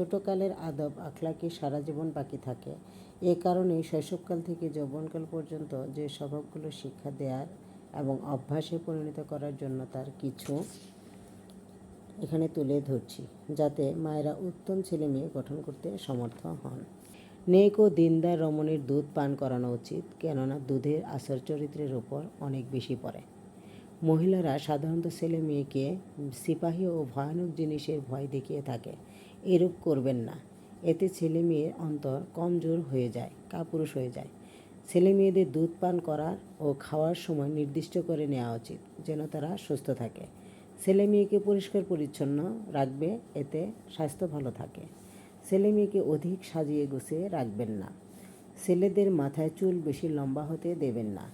ছোটকালের আদব, আখলাকি সারা জীবন বাকি থাকে। এ কারণেই শৈশবকাল থেকে যৌবনকাল পর্যন্ত যে স্বভাবগুলো শিক্ষা দেওয়ার এবং অভ্যাসে পরিণত করার জন্য তার কিছু এখানে তুলে ধরছি, যাতে মায়েরা উত্তম ছেলে মেয়ে গঠন করতে সমর্থ হন। নেক ও দিনদার রমণীর দুধ পান করানো উচিত, কেননা দুধের আচার চরিত্রের ওপর অনেক বেশি পড়ে। মহিলারা সাধারণত ছেলে মেয়েকে সিপাহী ও ভয়ানক জিনিসের ভয় দেখিয়ে থাকে এরূপ করবেন না। এতে ছেলে মেয়ের অন্তর কমজোর হয়ে যায়, কাপুরুষ হয়ে যায়। ছেলে মেয়েদের দুধ পান করার ও খাওয়ার সময় নির্দিষ্ট করে নেওয়া উচিত, যেন তারা সুস্থ থাকে। ছেলে মেয়েকে পরিষ্কার পরিচ্ছন্ন রাখবে, এতে স্বাস্থ্য ভালো থাকে। ছেলে মেয়েকে অধিক সাজিয়ে গুছিয়ে রাখবেন না। ছেলেদের মাথায় চুল বেশি লম্বা হতে দেবেন না।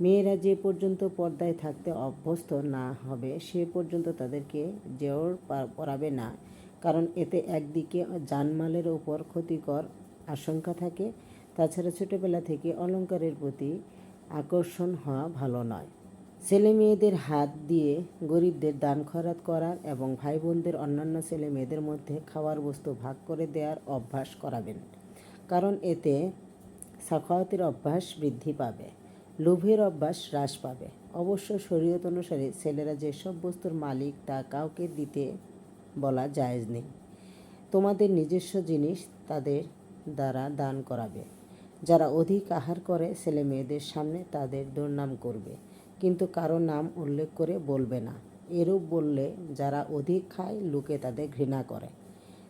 মেয়েরা যে পর্যন্ত পর্দায় থাকতে অভ্যস্ত না হবে, সে পর্যন্ত তাদেরকে জেওর পরাবে না। কারণ এতে একদিকে জানমালের ওপর ক্ষতিকর আশঙ্কা থাকে, তাছাড়া ছোটোবেলা থেকে অলংকারের প্রতি আকর্ষণ হওয়া ভালো নয়। ছেলে মেয়েদের হাত দিয়ে গরিবদের দান খরাত করার এবং ভাই বোনদের অন্যান্য ছেলে মেয়েদের মধ্যে খাওয়ার বস্তু ভাগ করে দেওয়ার অভ্যাস করাবেন, কারণ এতে সাখাওয়াতের অভ্যাস বৃদ্ধি পাবে, লোভের অভ্যাস হ্রাস পাবে। অবশ্য শরীয়ত অনুসারে ছেলেরা যেসব বস্তুর মালিক তা কাউকে দিতে বলা জায়েজ নেই। তোমাদের নিজস্ব জিনিস তাদের দ্বারা দান করাবে। যারা অধিক আহার করে ছেলে মেয়েদের সামনে তাদের দুর্নাম করবে। কিন্তু কারও নাম উল্লেখ করে বলবে না। এরূপ বললে যারা অধিক খায় লোকে তাদের ঘৃণা করে।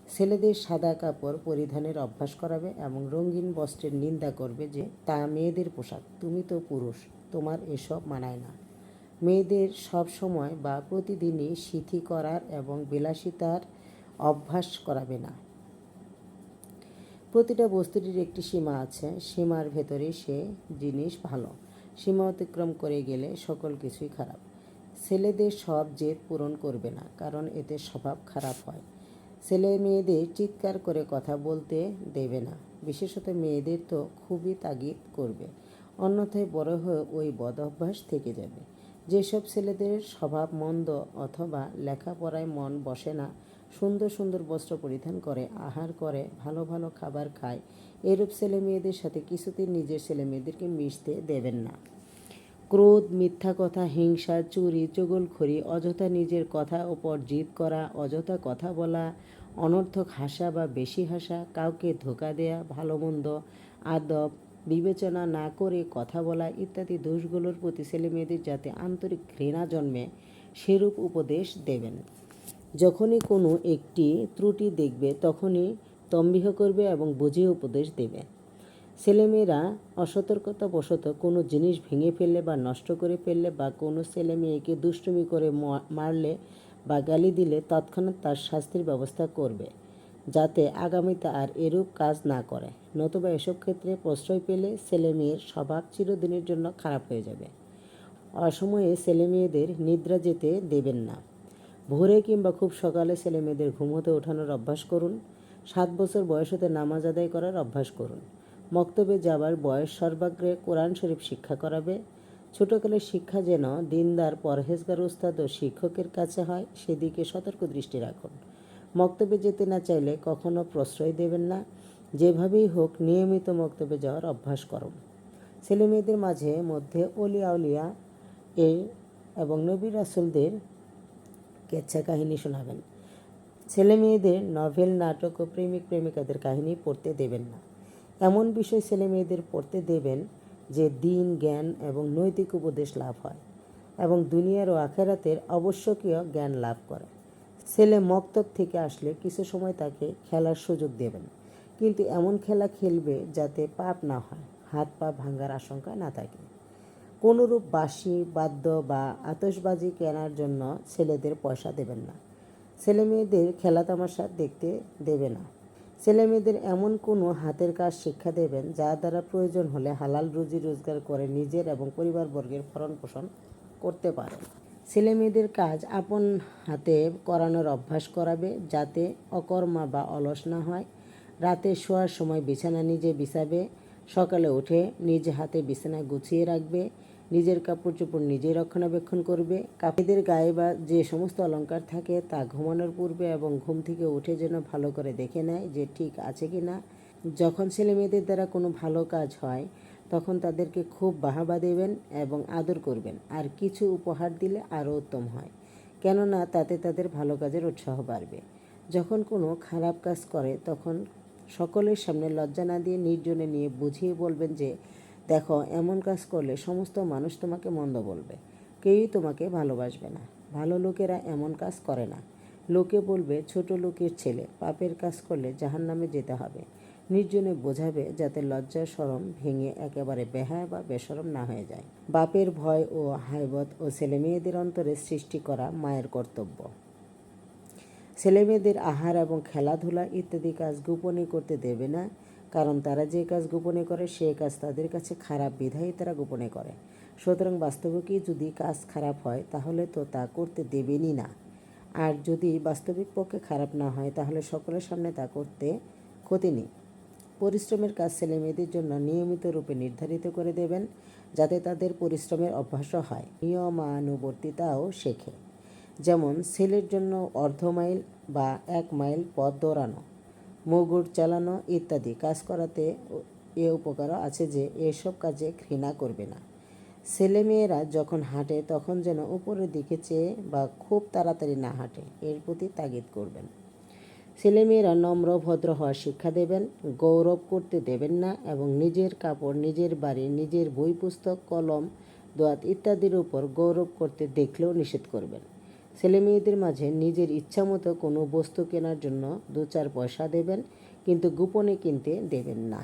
ছেলেদের সাদা কাপড় পরিধানের অভ্যাস করাবে এবং রঙিন বস্ত্রের নিন্দা করবে যে, তা মেয়েদের পোশাক, তুমি তো পুরুষ, তোমার এসব মানায় না। মেয়েদের সব সময় বা প্রতিদিনই সিথি করার এবং বিলাসিতার অভ্যাস করাবে না। প্রতিটা বস্তুটির একটি সীমা আছে, সীমার ভেতরে সে জিনিস ভালো, সীমা অতিক্রম করে গেলে সকল কিছুই খারাপ। ছেলেদের সব জেদ পূরণ করবে না, কারণ এতে স্বভাব খারাপ হয়। ছেলে মেয়েদের চিৎকার করে কথা বলতে দেবে না, বিশেষত মেয়েদের তো খুবই তাগিদ করবে, অন্যথায় বড় হয়ে ওই বদ অভ্যাস থেকে যাবে। যেসব ছেলেদের স্বভাব মন্দ অথবা লেখাপড়ায় মন বসে না, সুন্দর সুন্দর বস্ত্র পরিধান করে, আহার করে, ভালো ভালো খাবার খায়, এরূপ ছেলে মেয়েদের সাথে কিছুতেই নিজের ছেলে মেয়েদেরকে মিশতে দেবেন না। ক্রোধ, মিথ্যা কথা, হিংসা, চুরি, চগলখড়ি, অযথা নিজের কথা ওপর জিদ করা, অযথা কথা বলা, অনর্থক হাসা বা বেশি হাসা, কাউকে ধোকা দেয়া, ভালো মন্দ, আদব বিবেচনা না করে কথা বলা ইত্যাদি দোষগুলোর প্রতি ছেলে মেয়েদের যাতে আন্তরিক ঘৃণা জন্মে, সেরূপ উপদেশ দেবেন। যখনই কোনো একটি ত্রুটি দেখবে, তখনই তম্বিহ করবে এবং বুঝিয়ে উপদেশ দেবে। ছেলেমেয়েরা অসতর্কতাবশত কোনো জিনিস ভেঙে ফেললে বা নষ্ট করে ফেললে বা কোনো ছেলে মেয়েকে দুষ্টুমি করে মারলে বা গালি দিলে তৎক্ষণাৎ তার শাস্তির ব্যবস্থা করবে। যাতে আগামীতে আর এরূপ কাজ না করে। নতুবা এসব ক্ষেত্রে প্রশ্রয় পেলে ছেলে মেয়ের স্বভাব চিরদিনের জন্য খারাপ হয়ে যাবে। অসময়ে ছেলে মেয়েদের নিদ্রা যেতে দেবেন না। ভোরে কিংবা খুব সকালে ছেলে মেয়েদের ঘুমোতে ওঠানোর অভ্যাস করুন। সাত বছর বয়স হতে নামাজ আদায় করার অভ্যাস করুন। মক্তবে যাবার বয়স সর্বাগ্রে কোরআন শরীফ শিক্ষা করাবে। ছোটকালের শিক্ষা যেন দিনদার পরহেজগার উস্তাদ ও শিক্ষকের কাছে হয়, সেদিকে সতর্ক দৃষ্টি রাখুন। মক্তবে যেতে না চাইলে কখনো প্রশ্রয় দেবেন না। যেভাবেই হোক, নিয়মিত মক্তবে যাওয়ার অভ্যাস করুন। ছেলে মেয়েদের মাঝে মধ্যে অলিয়া উলিয়া এর এবং নবী রাসুলদের কেচ্ছা কাহিনী শোনাবেন। ছেলে মেয়েদের নভেল, নাটক ও প্রেমিক, প্রেমিকাদের কাহিনী পড়তে দেবেন না। এমন বিষয় ছেলে মেয়েদের পড়তে দেবেন যে দিন, জ্ঞান এবং নৈতিক উপদেশ লাভ হয় এবং দুনিয়ার ও আখেরাতের আবশ্যকীয় জ্ঞান লাভ করে। ছেলে মক্তব থেকে আসলে কিছু সময় তাকে খেলার সুযোগ দেবেন। কিন্তু এমন খেলা খেলবে যাতে পাপ না হয়, হাত পা ভাঙার আশঙ্কা না থাকে। কোনোরূপ বাঁশি, বাদ্য বা আতশবাজি কেনার জন্য ছেলেদের পয়সা দেবেন না। ছেলে মেয়েদের খেলা তামাশা দেখতে দেবে না। ছেলে মেয়েদের এমন কোনো হাতের কাজ শিক্ষা দেবেন যা দ্বারা প্রয়োজন হলে হালাল রুজি রোজগার করে নিজের এবং পরিবারবর্গের ভরণ পোষণ করতে পারে ছেলে মেয়েদের কাজ আপন হাতে করানোর অভ্যাস করাবে যাতে অকর্মা বা অলস না হয়। রাতে শোয়ার সময় বিছানা নিজে বিছাবে, সকালে উঠে নিজ হাতে বিছানা গুছিয়ে রাখবে, নিজের কাপড় চোপড় নিজেই রক্ষণাবেক্ষণ করবে। কাপড়দের গায়ে বা যে সমস্ত অলঙ্কার থাকে তা ঘুমানোর পূর্বে এবং ঘুম থেকে উঠে যেন ভালো করে দেখে নেয় যে ঠিক আছে কি না যখন ছেলে মেয়েদের দ্বারা কোনো ভালো কাজ হয় তখন তাদেরকে খুব বাহাবা দেবেন এবং আদর করবেন। আর কিছু উপহার দিলে আরও উত্তম হয়। কেননা তাতে তাদের ভালো কাজের উৎসাহ বাড়বে। যখন কোনো খারাপ কাজ করে, তখন সকলের সামনে লজ্জা না দিয়ে নির্জনে নিয়ে বুঝিয়ে বলবেন যে, দেখো, এমন কাজ করলে সমস্ত মানুষ তোমাকে মন্দ বলবে। কেউই তোমাকে ভালোবাসবে না। ভালো লোকেরা এমন কাজ করে না। লোকে বলবে, ছোট লোকের ছেলে, পাপের কাজ করলে জাহান নামে যেতে হবে। নির্জনে বোঝাবে যাতে লজ্জা সরম ভেঙে একেবারে বেহায় বা বেসরম না হয়ে যায়। বাপের ভয় ও হাইবত ও ছেলেমেয়েদের অন্তরে সৃষ্টি করা মায়ের কর্তব্য। ছেলেমেয়েদের আহার এবং খেলাধুলা ইত্যাদি কাজ গোপনে করতে দেবে না, কারণ তারা যে কাজ গোপনে করে, সে কাজ তাদের কাছে খারাপ বিধায়ী তারা গোপনে করে। সুতরাং বাস্তবিকই যদি কাজ খারাপ হয়, তাহলে তো তা করতে দেবেনই না। আর যদি বাস্তবিক পক্ষে খারাপ না হয়, তাহলে সকলের সামনে তা করতে ক্ষতি নেই। পরিশ্রমের কাজ ছেলে মেয়েদের জন্য নিয়মিত রূপে নির্ধারিত করে দেবেন যাতে তাদের পরিশ্রমের অভ্যাসও হয়। নিয়মানুবর্তিতাও শেখে। যেমন, ছেলের জন্য অর্ধ মাইল বা এক মাইল পথ দৌড়ানো মুগুর চালানো ইত্যাদি কাজ করাতে এ উপকারও আছে যে এসব কাজে ঘৃণা করবে না। ছেলেমেয়েরা যখন হাঁটে, তখন যেন উপরের দিকে চেয়ে বা খুব তাড়াতাড়ি না হাঁটে, এর প্রতি তাগিদ করবেন। ছেলেমেয়েরা নম্র, ভদ্র হওয়ার শিক্ষা দেবেন, গৌরব করতে দেবেন না এবং নিজের কাপড়, নিজের বাড়ি, নিজের বই পুস্তক, কলম, দোয়াত ইত্যাদির উপর গৌরব করতে দেখলেও নিষেধ করবেন। ছেলে মেয়েদের মাঝে নিজের ইচ্ছামতো কোনো বস্তু কেনার জন্য দু চার পয়সা দেবেন, কিন্তু গোপনে কিনতে দেবেন না।